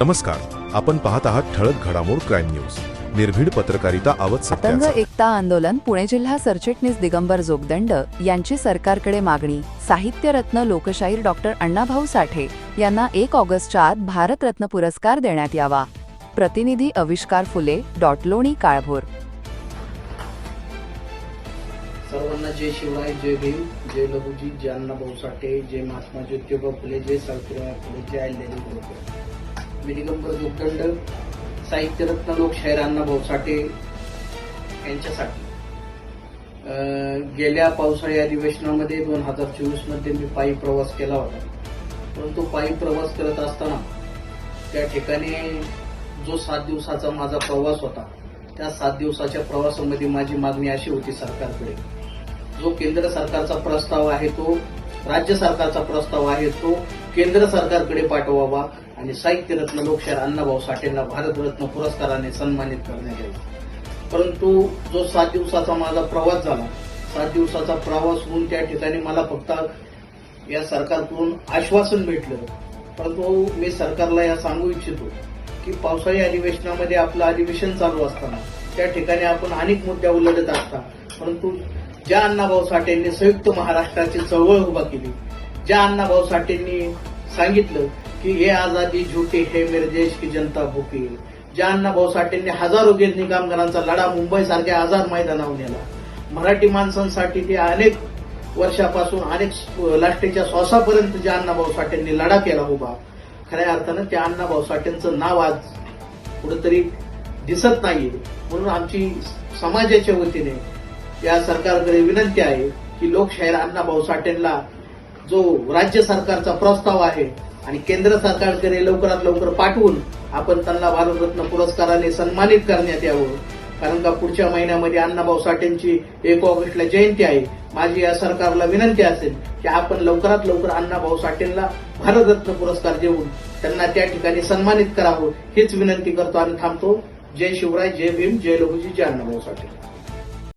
नमस्कार. आपण पाहत आहात ठळक घडामोड क्राईम न्यूज. निर्भीड पत्रकारिता आवत पतंग सत्याचा. एकता आंदोलन पुणे जिल्हा सरचिटणीस दिगंबर जोगदंड यांची सरकारकडे मागणी. साहित्यरत्न लोकशाहीर डॉक्टर अण्णाभाऊ साठे यांना एक ऑगस्टच्या आत भारतरत्न पुरस्कार देण्यात यावा. प्रतिनिधी अविष्कार फुले डॉट लोणी काळभोर. सर्वांना जय शिवराय जय भीम जय लघुजी जय अण्णाभाऊ साठे जय महात्मा ज्योतिबा फुले जय सावित्रीबाई फुले जय अहिल्यादेवी होळकर मी जोगदंड साहित्यरत्न लोकशाहीर अण्णाभाऊ साठे यांच्यासाठी. गेल्या पावसाळी अधिवेशनामध्ये दोन हजार चोवीसमध्ये मी पायी प्रवास केला होता. परंतु पायी प्रवास करत असताना त्या ठिकाणी जो सात दिवसाचा माझा प्रवास होता त्या सात दिवसाच्या प्रवासामध्ये माझी मागणी अशी होती सरकारकडे. जो केंद्र सरकारचा प्रस्ताव आहे तो राज्य सरकारचा प्रस्ताव आहे तो केंद्र सरकारकडे पाठवावा आणि साहित्यरत्न लोकशाहीर अण्णाभाऊ साठेंना भारतरत्न पुरस्काराने सन्मानित करण्यात यावे. परंतु जो सात दिवसाचा माझा प्रवास झाला सात दिवसाचा प्रवास होऊन त्या ठिकाणी मला फक्त या सरकारकडून आश्वासन भेटलं. परंतु मी सरकारला या सांगू इच्छितो की पावसाळी अधिवेशनामध्ये आपलं अधिवेशन चालू असताना त्या ठिकाणी आपण अनेक मुद्दे उलटत असता. परंतु ज्या अण्णाभाऊ साठेंनी संयुक्त महाराष्ट्राची चळवळ उभा केली ज्या अण्णाभाऊ साठेंनी सांगितलं की हे आझादी झुटे हे मेरे देश की जनता भूके. ज्या अण्णाभाऊ साठेंनी हजारो गिरणी कामगारांचा लढा मुंबई सारख्या आझाद मैदानावर नेला. मराठी माणसांसाठी ते अनेक वर्षापासून अनेक लाष्टीच्या श्वासापर्यंत ज्या अण्णाभाऊ साठेंनी लढा केला उभा खऱ्या अर्थानं त्या अण्णाभाऊ साठेंचं नाव आज कुठंतरी दिसत नाहीये. म्हणून आमची समाजाच्या वतीने या सरकारकडे विनंती आहे की लोकशाहीर अण्णाभाऊ साठेंना जो राज्य सरकारचा प्रस्ताव आहे आणि केंद्र सरकारकडे लवकरात लवकर पाठवून आपण त्यांना भारतरत्न पुरस्काराने सन्मानित करण्यात यावं. कारण का पुढच्या महिन्यामध्ये अण्णाभाऊ साठेंची एक ऑगस्टला जयंती आहे. माझी या सरकारला विनंती असेल की आपण लवकरात लवकर अण्णाभाऊ साठेंना भारतरत्न पुरस्कार देऊन त्यांना त्या ठिकाणी सन्मानित करावं हीच विनंती करतो आणि थांबतो. जय शिवराय जय भीम जय लघुजी जय अण्णाभाऊ साठे.